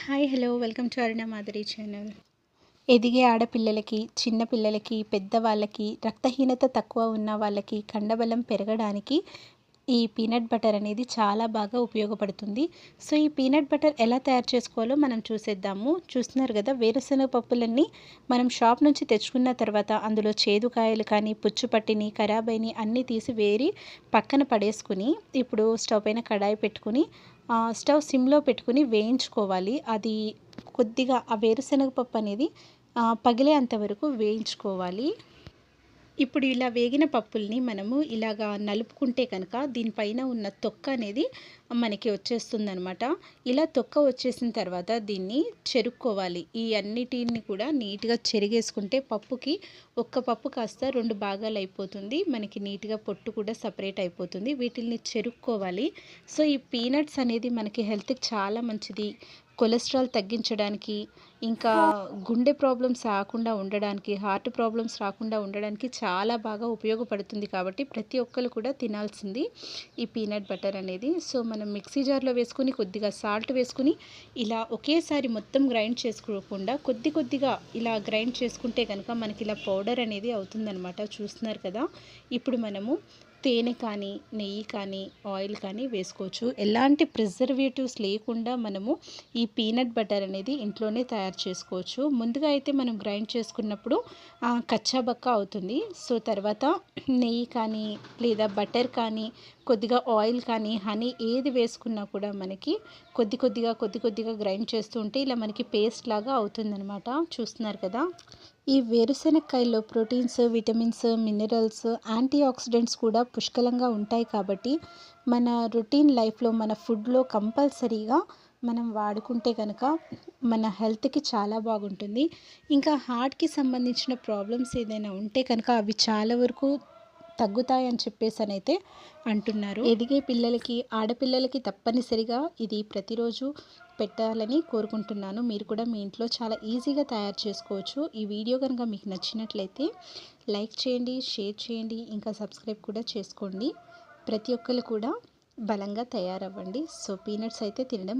Hi hello welcome to Aruna Madhuri channel ఎదిగే ఆడపిల్లలకి చిన్నపిల్లలకి పెద్దవాళ్ళకి రక్తహీనత తక్కువ ఉన్న వాళ్ళకి కండబలం పెరగడానికి ఈ పీనట్ బటర్ అనేది చాలా బాగా ఉపయోగపడుతుంది. సో ఈ పీనట్ బటర్ ఎలా తయారు చేసుకోవాలో మనం చూసేద్దాము. చూస్తున్నారు కదా వేరుశనగ పప్పులన్నీ మనం షాప్ నుంచి తెచ్చుకున్న తర్వాత అందులో చేదుకాయలు కానీ పుచ్చుపట్టిని పట్టిని అన్నీ తీసి వేరి పక్కన పడేసుకుని ఇప్పుడు స్టవ్ పైన కడాయి పెట్టుకుని స్టవ్ సిమ్లో పెట్టుకుని వేయించుకోవాలి. అది కొద్దిగా ఆ వేరుశనగ పప్పు అనేది పగిలేంత వరకు వేయించుకోవాలి. ఇప్పుడు ఇలా వేగిన పప్పుల్ని మనము ఇలాగా నలుపుకుంటే కనుక దీనిపైన ఉన్న తొక్క అనేది మనకి వచ్చేస్తుందనమాట ఇలా తొక్క వచ్చేసిన తర్వాత దీన్ని చెరుక్కోవాలి. ఈ అన్నిటిని కూడా నీట్గా చెరిగేసుకుంటే పప్పుకి ఒక్క పప్పు కాస్త రెండు భాగాలు అయిపోతుంది. మనకి నీట్గా పొట్టు కూడా సపరేట్ అయిపోతుంది. వీటిల్ని చెరుక్కోవాలి. సో ఈ పీనట్స్ అనేది మనకి హెల్త్కి చాలా మంచిది. కొలెస్ట్రాల్ తగ్గించడానికి ఇంకా గుండె ప్రాబ్లమ్స్ రాకుండా ఉండడానికి హార్ట్ ప్రాబ్లమ్స్ రాకుండా ఉండడానికి చాలా బాగా ఉపయోగపడుతుంది కాబట్టి ప్రతి ఒక్కరు కూడా తినాల్సింది ఈ పీనట్ బటర్ అనేది. సో మనం మిక్సీ జార్లో వేసుకొని కొద్దిగా సాల్ట్ వేసుకుని ఇలా ఒకేసారి మొత్తం గ్రైండ్ చేసుకోకుండా కొద్ది కొద్దిగా ఇలా గ్రైండ్ చేసుకుంటే కనుక మనకి ఇలా పౌడర్ అనేది అవుతుందనమాట చూస్తున్నారు కదా? ఇప్పుడు మనము తేనె కానీ నెయ్యి కానీ ఆయిల్ కానీ వేసుకోవచ్చు. ఎలాంటి ప్రిజర్వేటివ్స్ లేకుండా మనము ఈ పీనట్ బటర్ అనేది ఇంట్లోనే తయారు చేసుకోవచ్చు. ముందుగా అయితే మనం గ్రైండ్ చేసుకున్నప్పుడు కచ్చాబక్క అవుతుంది. సో తర్వాత నెయ్యి కానీ లేదా బటర్ కానీ కొద్దిగా ఆయిల్ కానీ హనీ ఏది వేసుకున్నా కూడా మనకి కొద్ది కొద్దిగా కొద్ది కొద్దిగా గ్రైండ్ చేస్తూ ఉంటే ఇలా మనకి పేస్ట్ లాగా అవుతుందనమాట చూస్తున్నారు కదా? ఈ వేరుశెనక్కాయల్లో proteins vitamins minerals antioxidants కూడా పుష్కలంగా ఉంటాయి కాబట్టి మన రొటీన్ లైఫ్లో మన ఫుడ్లో కంపల్సరీగా మనం వాడుకుంటే కనుక మన హెల్త్కి చాలా బాగుంటుంది. ఇంకా హార్ట్కి సంబంధించిన ప్రాబ్లమ్స్ ఏదైనా ఉంటే కనుక అవి చాలా వరకు తగ్గుతాయని చెప్పేసి అని అయితే అంటున్నారు. ఎదిగే పిల్లలకి ఆడపిల్లలకి తప్పనిసరిగా ఇది ప్రతిరోజు పెట్టాలని కోరుకుంటున్నాను. మీరు కూడా మీ ఇంట్లో చాలా ఈజీగా తయారు చేసుకోవచ్చు. ఈ వీడియో కనుక మీకు నచ్చినట్లయితే లైక్ చేయండి షేర్ చేయండి ఇంకా సబ్స్క్రైబ్ కూడా చేసుకోండి. ప్రతి ఒక్కరు కూడా బలంగా తయారవ్వండి. సో పీనట్స్ అయితే తినడం